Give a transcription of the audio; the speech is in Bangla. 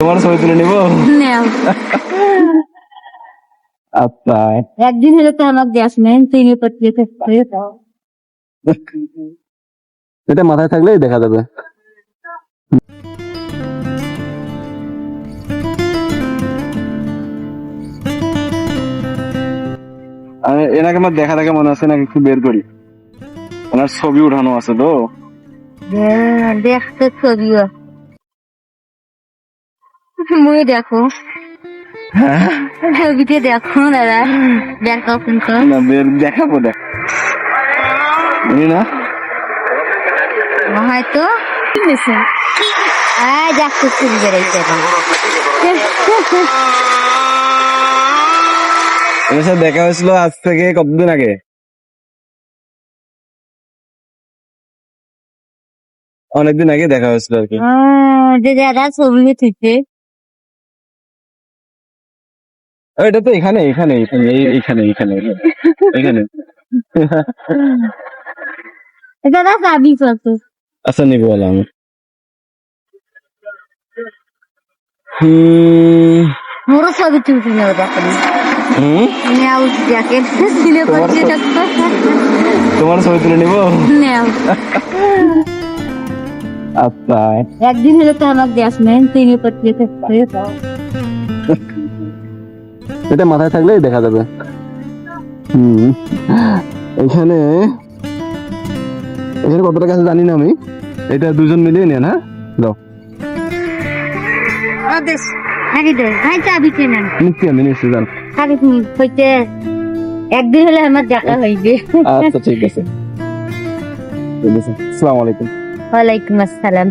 তোমার ছবি তুলে নিব? আচ্ছা একদিন হলে তো আমাকে এটা মাথায় থাকলেই দেখা যাবে। এনাকে আমার দেখা দেখা মনে আছে নাকি একটু বের করি। ওনার ছবি উঠানো আছে তো। দেখতে ছবিও মুই দেখো। ছবিতে দেখো দাদা। দেখো কিন্তু না বের দেখাবো দেখ। না? হয়তো। হ্যাঁ দেখো ছবি বেড়াইতে এর সাথে দেখা হয়েছিল আজ থেকে কতদিন আগে? অনেকদিন আগে দেখা হয়েছিল আর কি। যে দাদা ছবি থেকে এটা তো এখানে এখানে এখানে এখানে এখানে দাদা চাবি কত আচ্ছা নিবো আমি। মোর ছবি তুলতে নেও দেখেন তোমার ছবি তুলে নিবো? আচ্ছা একদিন হলে তো আমাকে দেশ নেন পত্রিকা থাকতে এটা মাথায় থাকলেই দেখা যাবে। হুম। এখানে এখানে কত টাকা আছে জানি না আমি। এটা দুজন মিলিয়ে নেন হ্যাঁ? দাও। একদিন হলে আমার দেখা হইবে। আচ্ছা ঠিক আছে। ঠিক আছে আসসালামু আলাইকুম। ওয়ালাইকুম আসসালাম।